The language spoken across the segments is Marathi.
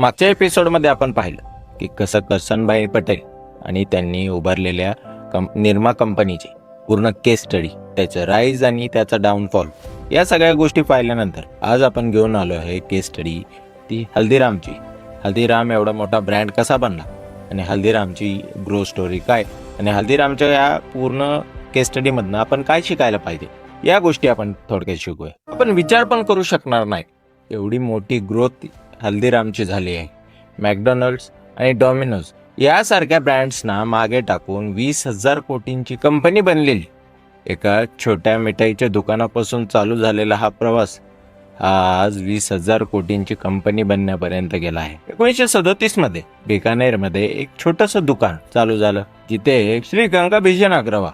मागच्या एपिसोडमध्ये आपण पाहिलं की कसं करसनभाई पटेल आणि त्यांनी उभारलेल्या कं निर्मा कंपनीची पूर्ण केस स्टडी त्याचं राईज आणि त्याचा डाऊनफॉल या सगळ्या गोष्टी पाहिल्यानंतर आज आपण घेऊन आलो आहे केस स्टडी ती हल्दीरामची. हल्दीराम एवढा मोठा ब्रँड कसा बनला आणि हल्दीरामची ग्रो स्टोरी काय आणि हल्दीरामच्या या पूर्ण केस स्टडीमधनं आपण काय शिकायला पाहिजे या गोष्टी आपण थोडक्यात शिकूया. आपण विचार पण करू शकणार नाही. एवढी मोठी ग्रोथ हल्दीरामची झाली आहे. मॅकडॉनल्ड्स आणि डॉमिनोज यासारख्या ब्रँड्सना मागे टाकून वीस हजार कोटींची कंपनी बनलेली. एका छोट्या मिठाईच्या दुकानापासून चालू झालेला हा प्रवास हा आज वीस हजार कोटींची कंपनी बनण्यापर्यंत गेला आहे. एकोणीसशे सदतीसमध्ये बिकानेरमध्ये एक छोटंसं दुकान चालू झालं जिथे श्री गंगा भिजन अग्रवा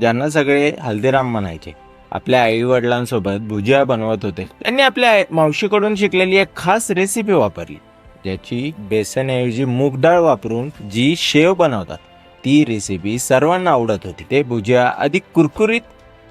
ज्यांना सगळे हल्दीराम म्हणायचे. आपल्या आईवडिलांसोबत भुजिया बनवत होते. त्यांनी आपल्या मावशीकडून शिकलेली एक खास रेसिपी वापरली. ज्याची बेसनऐवजी मूग डाळ वापरून जी शेव बनवतात ती रेसिपी सर्वांना आवडत होती. ते भुजिया अधिक कुरकुरीत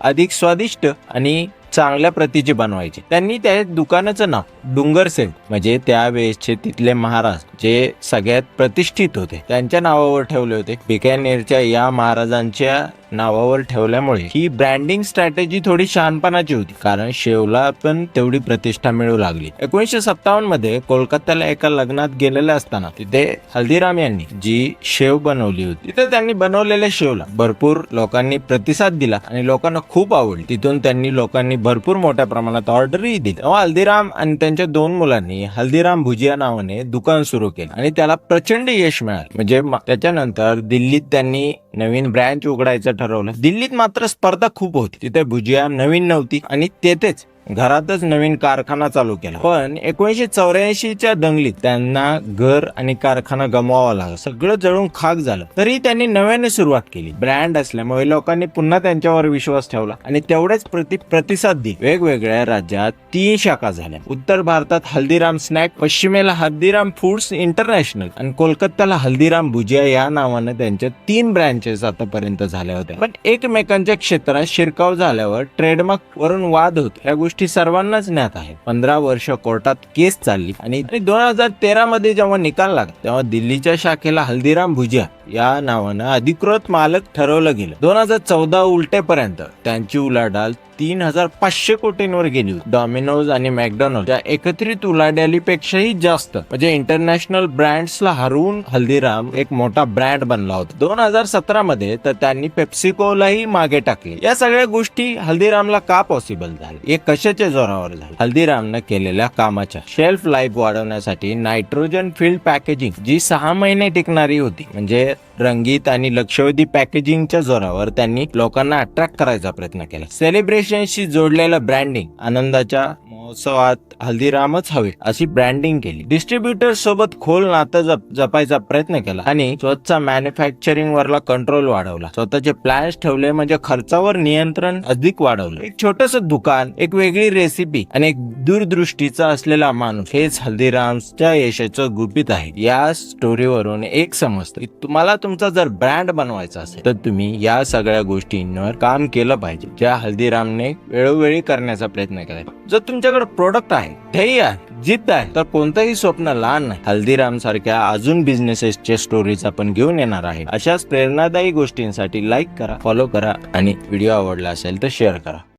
अधिक स्वादिष्ट आणि चांगल्या प्रतीचे बनवायचे. त्यांनी त्या दुकानाचं नाव डुंगर सेन म्हणजे त्यावेळेसचे तिथले महाराज जे सगळ्यात प्रतिष्ठित होते त्यांच्या नावावर ठेवले होते. बिकानेरच्या या महाराजांच्या नावावर ठेवल्यामुळे ही ब्रँडिंग स्ट्रॅटेजी थोडी शहाणपणाची होती. कारण शेवला पण तेवढी प्रतिष्ठा मिळू लागली. एकोणीसशे सत्तावन्नमध्ये कोलकात्याला एका लग्नात गेलेले असताना तिथे हल्दीराम यांनी जी शेव बनवली होती तिथे त्यांनी बनवलेल्या शेवला भरपूर लोकांनी प्रतिसाद दिला आणि लोकांना खूप आवडली. तिथून त्यांनी लोकांनी भरपूर मोठ्या प्रमाणात ऑर्डरही दिली. तेव्हा हल्दीराम आणि त्यांच्या दोन मुलांनी हल्दीराम भुजिया नावाने दुकान सुरू केलं आणि त्याला प्रचंड यश मिळालं. म्हणजे त्याच्यानंतर दिल्लीत त्यांनी नवीन ब्रँच उघडायचं ठरवलं. दिल्लीत मात्र स्पर्धा खूप होती. तिथे भुजिया नवीन नव्हती आणि तेथेच घरातच नवीन कारखाना चालू केला. पण एकोणीशे चौऱ्याऐंशीच्या दंगलीत त्यांना घर आणि कारखाना गमवावा लागला. सगळं जळून खाक झालं. तरी त्यांनी नव्याने सुरुवात केली. ब्रँड असल्यामुळे लोकांनी पुन्हा त्यांच्यावर विश्वास ठेवला आणि तेवढेच प्रति प्रतिसाद दिली. वेगवेगळ्या राज्यात तीन शाखा झाल्या. उत्तर भारतात हल्दीराम स्नॅक पश्चिमेला हल्दीराम फूड्स इंटरनॅशनल आणि कोलकात्याला हल्दीराम भुजिया या नावानं त्यांच्या तीन ब्रँचेस आतापर्यंत झाल्या होत्या. पण एकमेकांच्या क्षेत्रात शिरकाव झाल्यावर ट्रेडमार्क वरून वाद होत. या गोष्टी सर्वांनाच ज्ञात आहे पंधरा वर्ष कोर्टात केस चालली. आणि दोन हजार तेरा मध्ये जेव्हा निकाल लागला तेव्हा दिल्लीच्या शाखेला हल्दीराम भुजिया या नावानं अधिकृत मालक ठरवलं गेलं. दोन हजार चौदा उलटेपर्यंत त्यांची उलाढाल तीन हजार पाचशे कोटींवर गेली होती. डॉमिनोज आणि मॅकडॉनल्ड या एकत्रित उलाढालीपेक्षाही जास्त. म्हणजे इंटरनॅशनल ब्रँड्सला हरवून हल्दीराम एक मोठा ब्रँड बनला होता. दोन हजार सतरा मध्ये तर त्यांनी पेप्सिकोलाही मागे टाकले. या सगळ्या गोष्टी हल्दीरामला का पॉसिबल झाले हे कशाच्या जोरावर झाले? हल्दीरामनं केलेल्या कामाच्या शेल्फ लाईफ वाढवण्यासाठी नायट्रोजन फील्ड पॅकेजिंग जी सहा महिने टिकणारी होती. म्हणजे रंगीत आणि लक्षवेधी पॅकेजिंगच्या जोरावर त्यांनी लोकांना अट्रॅक्ट करायचा प्रयत्न केला. सेलिब्रेशन सेलिब्रेशनशी जोडलेलं ब्रँडिंग आनंदाच्या महोत्सवात हल्दीरामच हवे अशी ब्रँडिंग केली. डिस्ट्रीब्युटर सोबत खोल नातं जप जपायचा प्रयत्न केला आणि स्वतःचा मॅन्युफॅक्चरिंग वरला कंट्रोल वाढवला. स्वतःचे प्लॅन्स ठेवले म्हणजे खर्चावर नियंत्रण अधिक वाढवलं. एक छोटस दुकान एक वेगळी रेसिपी आणि एक दूरदृष्टीचा असलेला माणूस हेच हल्दीरामच्या यशाचं गुपित आहे. या स्टोरीवरून एक समजतं की तुम्हाला तुमचा जर ब्रँड बनवायचा असेल तर तुम्ही या सगळ्या गोष्टींवर काम केलं पाहिजे. ज्या हल्दीरामने वेळोवेळी करण्याचा प्रयत्न केला. जर तुमच्याकडे प्रोडक्ट आहे ध्येय आहे जिद्द आहे. तर कोणतंही स्वप्न लहान नाही. हल्दीराम सारख्या अजून बिझनेसेसच्या स्टोरीज आपण घेऊन येणार आहे. अशाच प्रेरणादायी गोष्टींसाठी लाईक करा फॉलो करा आणि व्हिडिओ आवडला असेल तर शेअर करा.